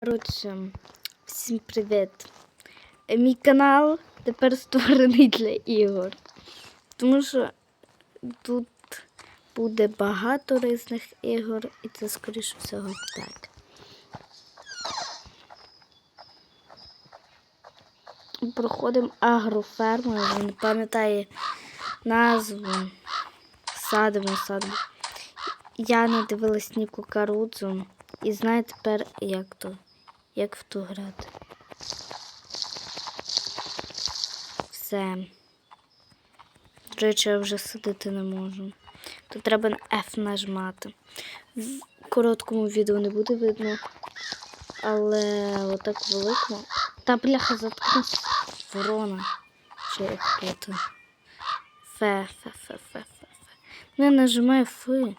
Коротше, всім привіт. Мій канал тепер створений для ігор. Тому що тут буде багато різних ігор, і це, скоріше всього, так. Проходимо агроферму, не пам'ятаю назву. Садимо, садимо. Я не дивилась ні кукарудзу. І знаю тепер, як то, як в ту грати. Все. Речі, я вже сидити не можу. Тут треба на F нажмати. В короткому відео не буде видно. Але отак великому. Та бляха заткнись. Ворона. Чи як тут. Фе, фе, фе, фе, фе, фе. Не нажимай фи.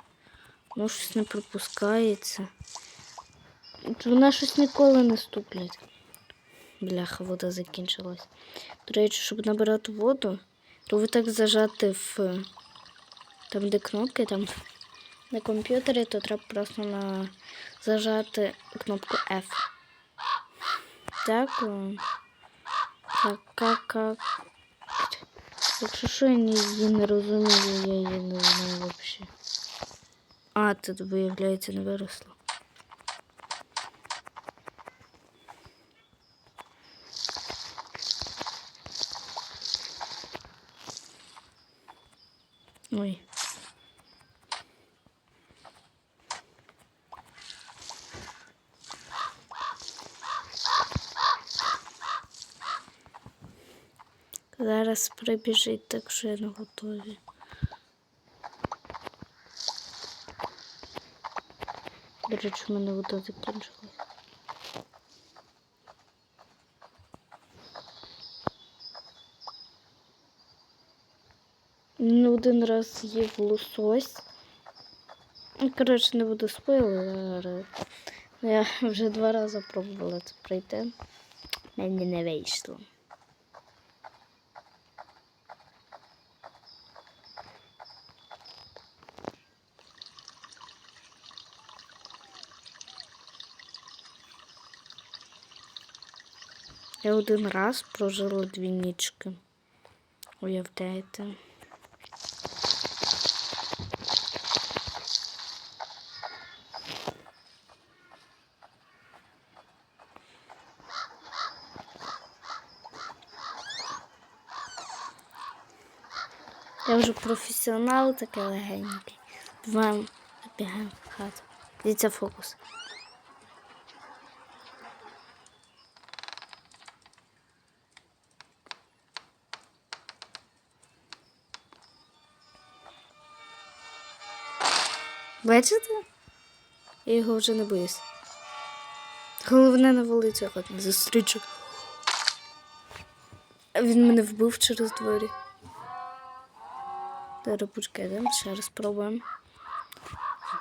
Ну, щось не пропускається. Вона щось ніколи не ступлять. Бляха, вода закінчилась. До речі, щоб набирати воду, то ви так зажати в там, де кнопки, там на комп'ютері, то треба просто на зажати кнопку F. Дякую. Так, как, как. Якщо що я її не розумію, я її не знаю взагалі. А, тут, виявляється, не виросло. Ой. Зараз прибіжить, так що я не готові. До речі, у мене вода закінчилась. Один раз їв лосось. Ну, Коротше, не буду спойлерити. Я вже два рази пробувала це пройти. Мені не вийшло. Я один раз прожила дві нічки. Уявляєте? Я вже професіонал такий легенький. Давай забігаємо в хату. Дивіться фокус. Бачите? Я його вже не боюсь. Головне на вулицю хоч не зустрічу. Він мене вбив через двері. Зараз почекайте, ще раз спробуємо.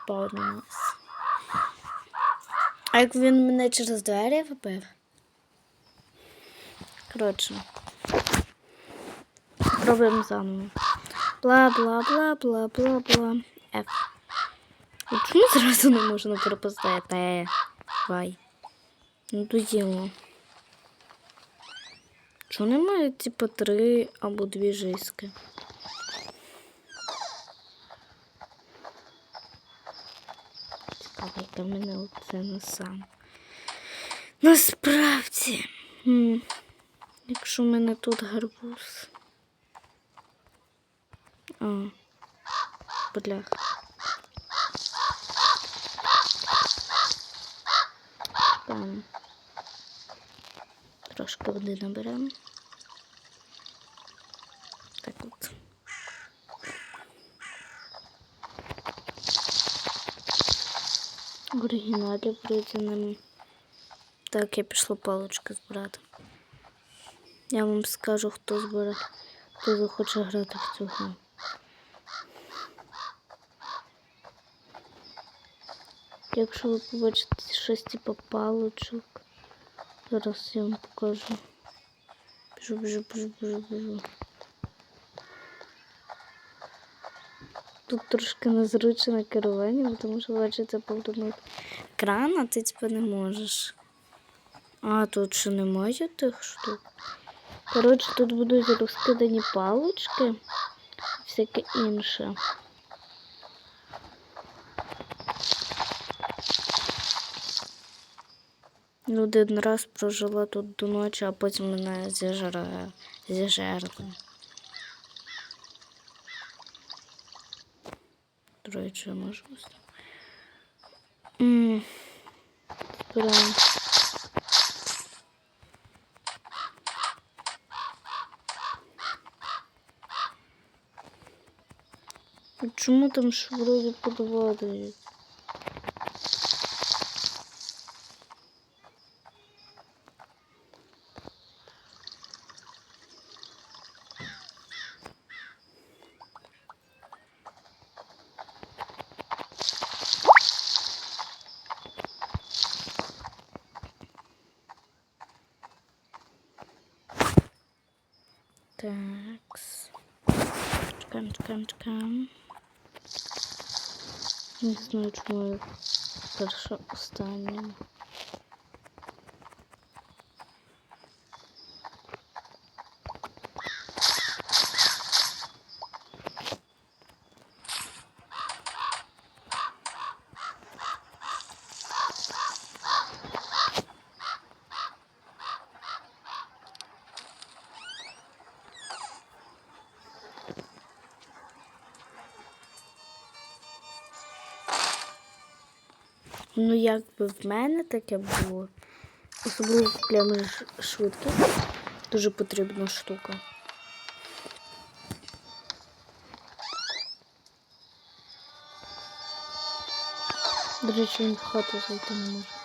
Спавнилось. А як він мене через двері вбив? Коротше. Пробуємо заново. Бла бла бла бла бла бла. F. І Чому зразу не можна пропустити? Вай. Ну то діло. Чого немає, типу, три або дві жиски? Яка мене на сам. Насправді. Якщо в мене тут гарбуз. А. Блях. Там. Трошки води наберемо. Так от. В оригіналі прийде нам. Так, я пішла палички збирати. Я вам скажу, хто збере, хто захоче грати в цю гру. Якщо ви побачите щось типу паличок, зараз я вам покажу. Біжу, біжу, біжу, біжу, біжу. Тут трошки незручне керування, тому що бачите повний екран, а ти типу не можеш. А, тут ще немає тих штук. Коротше, тут будуть розкидані палички, всяке інше. Ну, Один раз прожила тут до ночі, а потім мене зіжерли. Я можу ось. Збираємо. Чому там ж вроді Чекаємо, чекаємо, чекаємо. Не знаю, чому я перша Ну, якби в мене таке було. Особливо прямо швидкість. Дуже потрібна штука. До речі, він в хату зайти не може.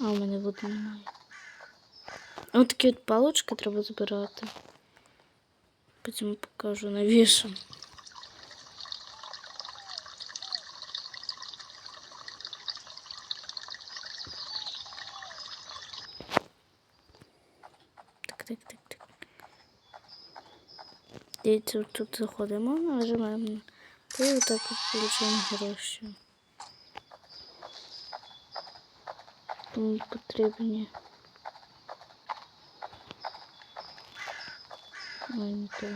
А, у мене води немає. Ось такі от палочки треба збирати. Потім покажу навіщо. Так, так, так, так. Дивіться, тут заходимо, нажимаємо на та і отак от получаємо гроші. Тому потрібні. Ой, не то.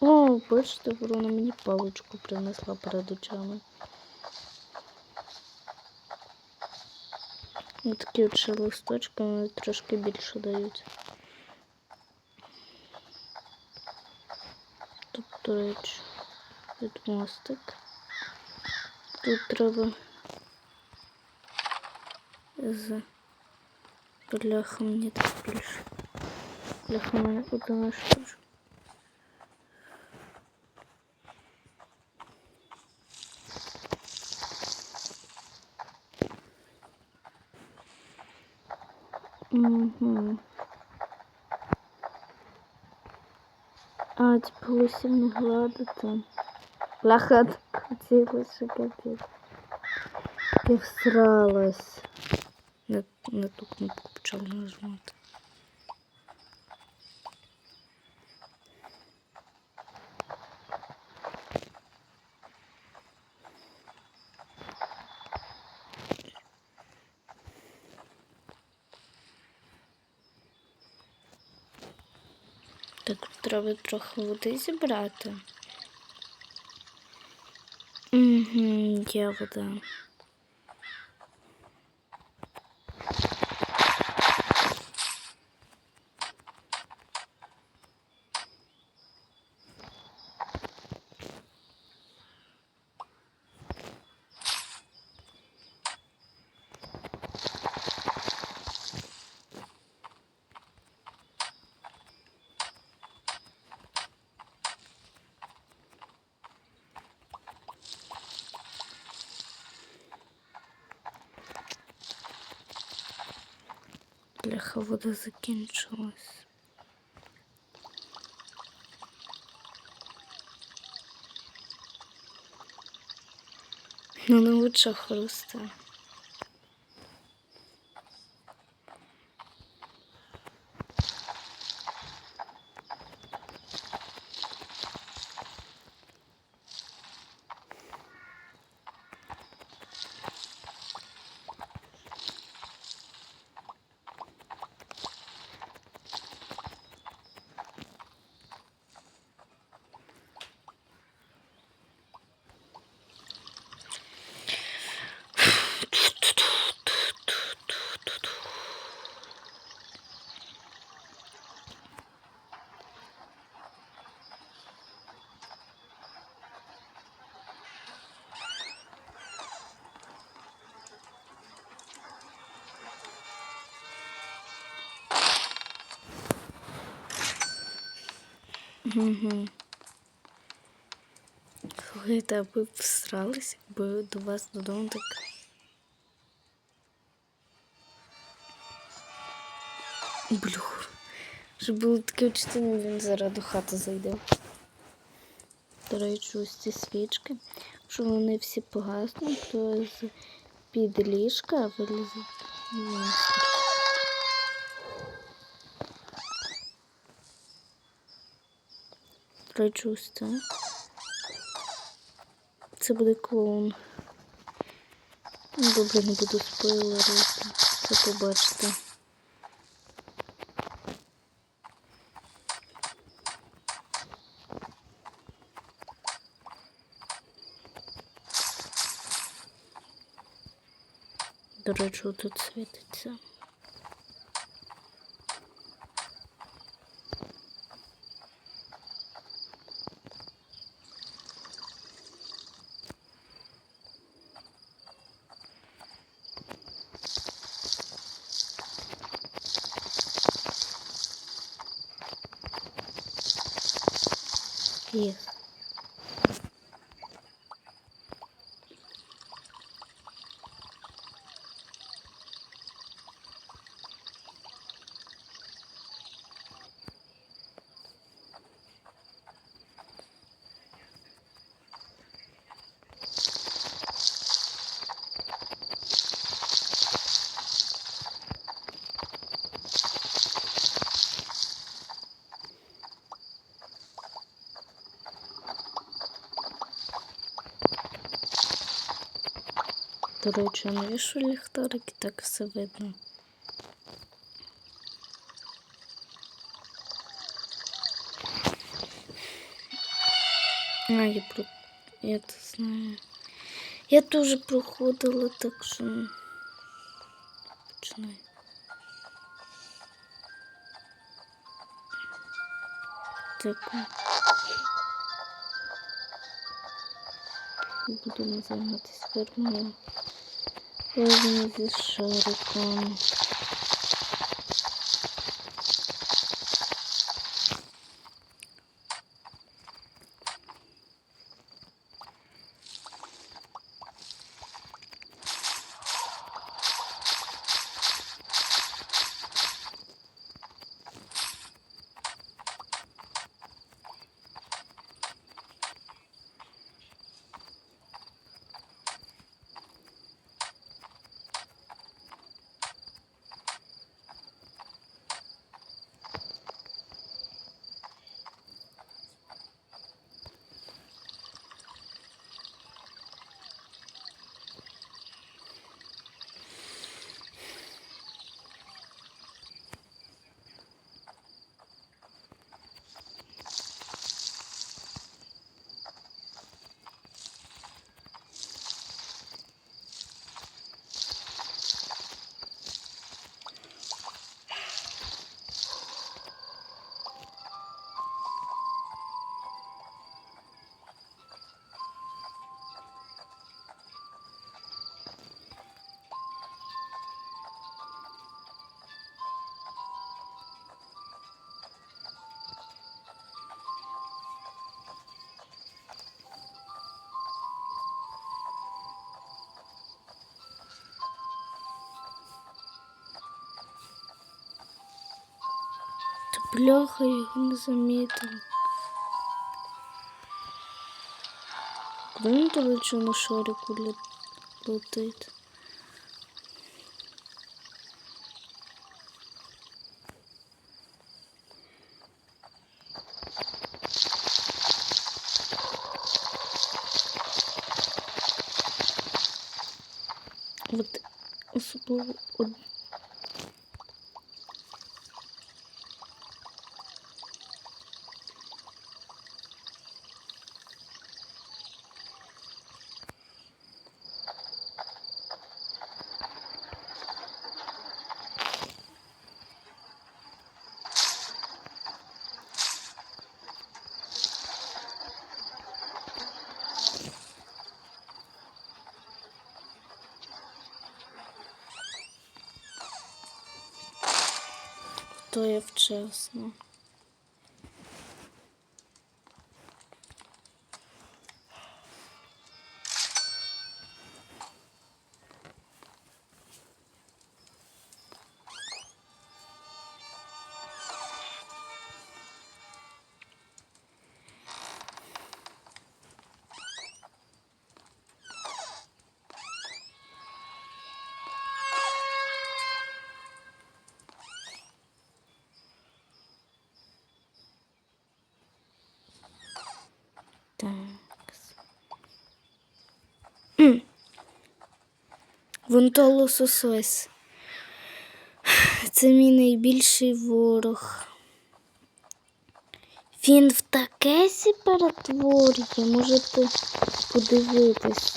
О, бачите, ворона мені паличку принесла перед очами. Ось такі от ще листочки, вони трошки більше дають. до речі, тут мостик. Тут треба з бляха мені так більше. Бляха в мене одна штучка. Угу. А, типу лисів не гладити. Бляха хотілося капець. Я всралась. На, на ту кнопку почала нажимати. Так треба трохи води зібрати. Угу, є вода. Бляха, вода закінчилась. Ну, не лучше хруста. Угу. Слухайте, ви б всралися, якби до вас додому так. Блюх. Щоб було таке вчителі, він зараз до хати зайде. До речі, ось ці свічки. Якщо вони всі погаснуть, то з під ліжка вилізе. До це. Буде клоун. Добре, не буду спойлерити. Це побачите. До речі, тут світиться. Є. До речі, я навішу ліхтарик і так все видно. А, я про... Я це знаю. Я теж проходила, так що... Починай. Так. Будемо займатися фермою. Gözünüzü şarıkan. Бляха, я не замітила. Куди до речі, на шарику летить. От особливо. То я вчасно. То. Це мій найбільший ворог. Він в таке сі перетворює, можете подивитись.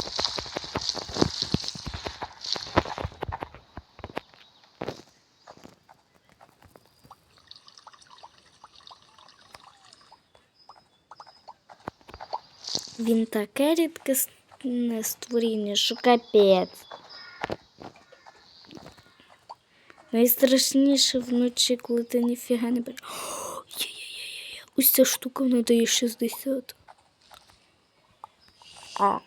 Він таке рідкісне створіння, що капець. Найстрашніше вночі, коли ти ніфіга не береш. Ось ця штука вона дає 60. А.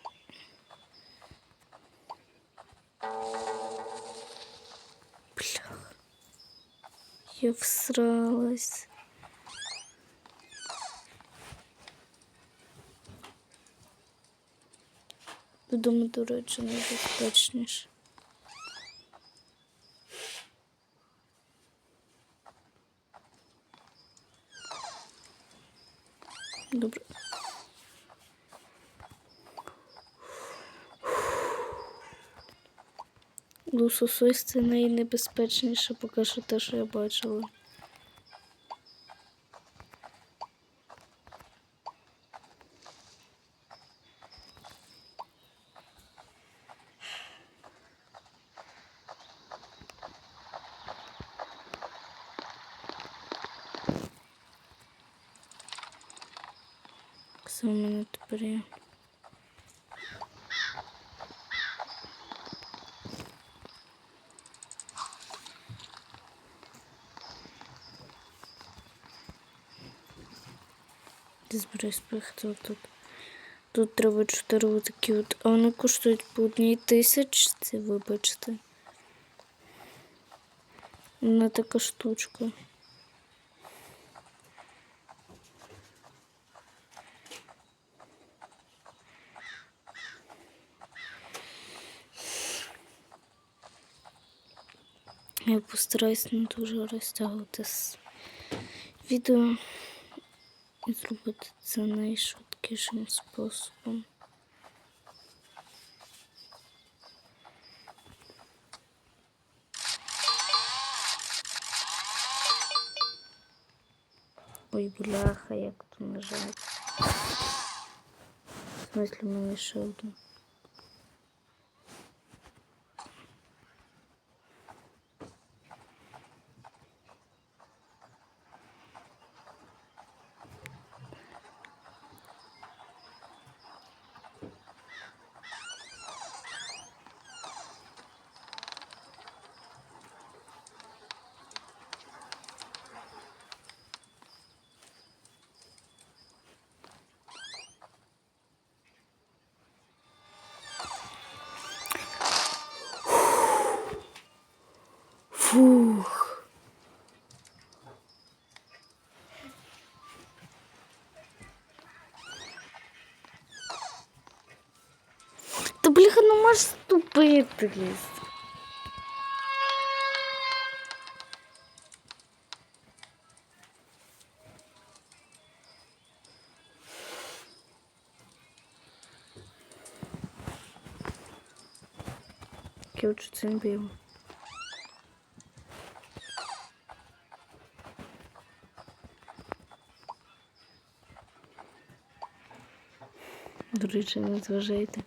Блях. Я всралась. Додому, до речі, найбезпечніше. Добре. Лусосось це найнебезпечніше, поки що те, що я бачила. Це у мене тепер є. Збираюсь тут. Тут треба чотири такі от, а вони коштують по одній тисячці, вибачте. Вона така штучка. Я постараюсь не дуже розтягувати з відео і зробити це найшвидкішим способом. Ой, бляха, як то нажати. В смысле, в мене ще один. Та бляха, ну можеш ступитись. Ключ це бив. До речі, не зважайте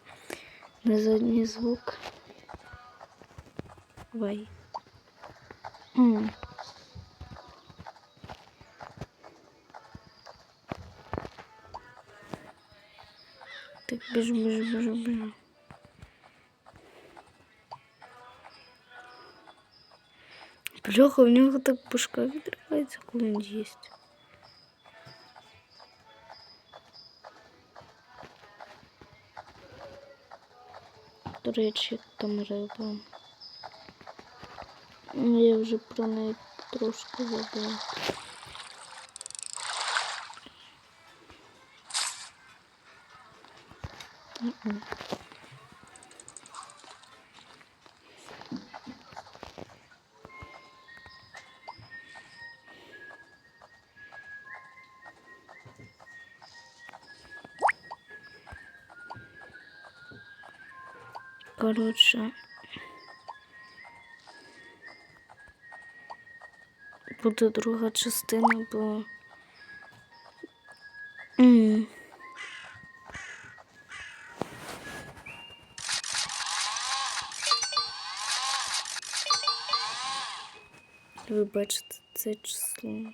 на задній звук. Вай. М. Так, біжу, біжу, біжу, біжу. Бляха, у нього так башка відривається, коли він їсть. До речі, там риба. Ну, Я вже про неї трошки забула. Мгм. Коротше. Буде друга частина, бо. М. Ви бачите це число.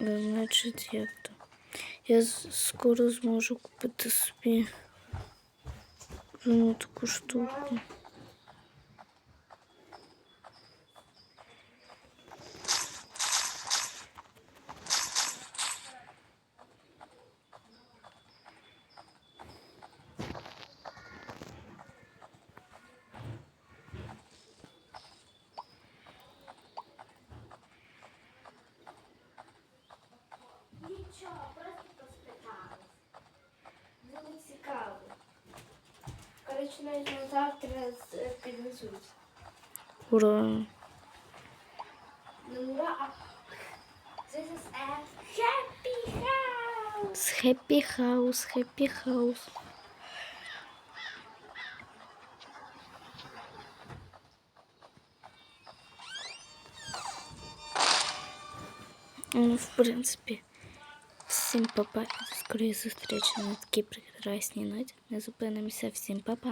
Значить, як? Я скоро зможу купити собі ну, таку штуку. Нічого, просто поспиталась. Було цікаво. Коротше, навіть на завтра з- піднесуть. Ура! Ну, ура, а This is a happy house. Хеппі Хаус, Хеппі Хаус. Ну, в принципі, всім папа. Скоріше зустрічі на такій прекрасній ноті. Не зупинимося. Всім папа.